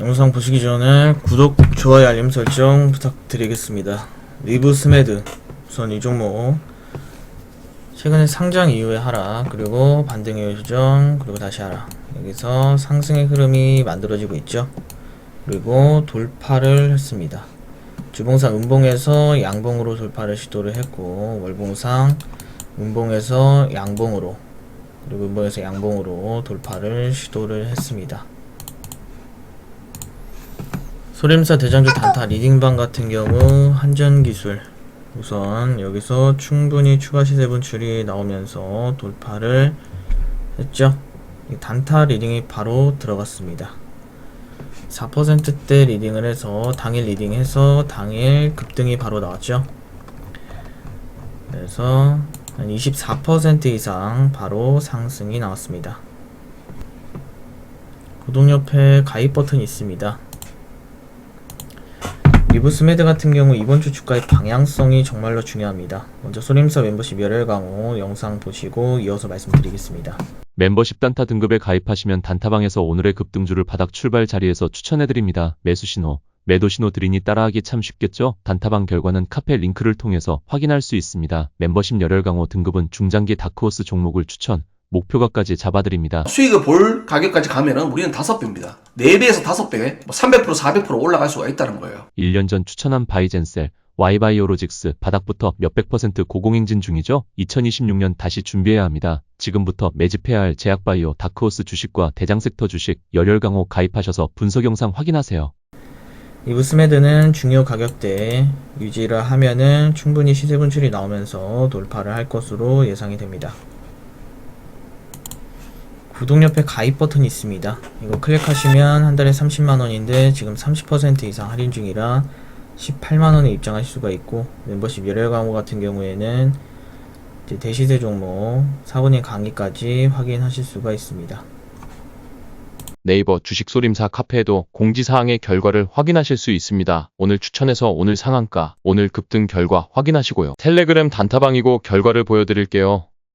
영상 보시기 전에 구독, 좋아요, 알림 설정 부탁드리겠습니다. 리브 스메드 우선 이 종목 최근에 상장 이후에 하락 그리고 반등 이후 조정 그리고 다시 하락 여기서 상승의 흐름이 만들어지고 있죠. 그리고 돌파를 했습니다. 주봉상 음봉에서 양봉으로 돌파를 시도를 했고 월봉상 음봉에서 양봉으로 그리고 음봉에서 양봉으로 돌파를 시도를 했습니다. 소림사 대장주 단타 리딩방 같은 경우 한전기술 우선 여기서 충분히 추가 시세 분출이 나오면서 돌파를 했죠. 이 단타 리딩이 바로 들어갔습니다. 4%대 리딩을 해서 당일 리딩해서 당일 급등이 바로 나왔죠. 그래서 한 24% 이상 바로 상승이 나왔습니다. 구독 옆에 가입 버튼이 있습니다. 리브스메드 같은 경우 이번 주 주가의 방향성이 정말로 중요합니다. 먼저 소림사 멤버십 열혈 강호 영상 보시고 이어서 말씀드리겠습니다. 멤버십 단타 등급에 가입하시면 단타방에서 오늘의 급등주를 바닥 출발 자리에서 추천해드립니다. 매수 신호, 매도 신호 드리니 따라하기 참 쉽겠죠? 단타방 결과는 카페 링크를 통해서 확인할 수 있습니다. 멤버십 열혈 강호 등급은 중장기 다크호스 종목을 추천, 목표가까지 잡아드립니다. 수익을 볼 가격까지 가면은 우리는 다섯 배입니다. 네 배에서 다섯 배, 뭐 300%, 400% 올라갈 수가 있다는 거예요. 1년 전 추천한 바이젠셀, 와이바이오로직스 바닥부터 몇백 퍼센트 고공행진 중이죠? 2026년 다시 준비해야 합니다. 지금부터 매집해야 할 제약바이오, 다크호스 주식과 대장섹터 주식, 열혈강호 가입하셔서 분석 영상 확인하세요. 리브스메드는 중요 가격대에 유지를 하면은 충분히 시세 분출이 나오면서 돌파를 할 것으로 예상이 됩니다. 구독 옆에 가입 버튼이 있습니다. 이거 클릭하시면 한 달에 30만원인데 지금 30% 이상 할인 중이라 18만원에 입장하실 수가 있고 멤버십 열혈 강호 같은 경우에는 대시세 종목 사부님 강의까지 확인하실 수가 있습니다. 네이버 주식 소림사 카페에도 공지사항의 결과를 확인하실 수 있습니다. 오늘 추천해서 오늘 상한가, 오늘 급등 결과 확인하시고요. 텔레그램 단타방이고 결과를 보여드릴게요.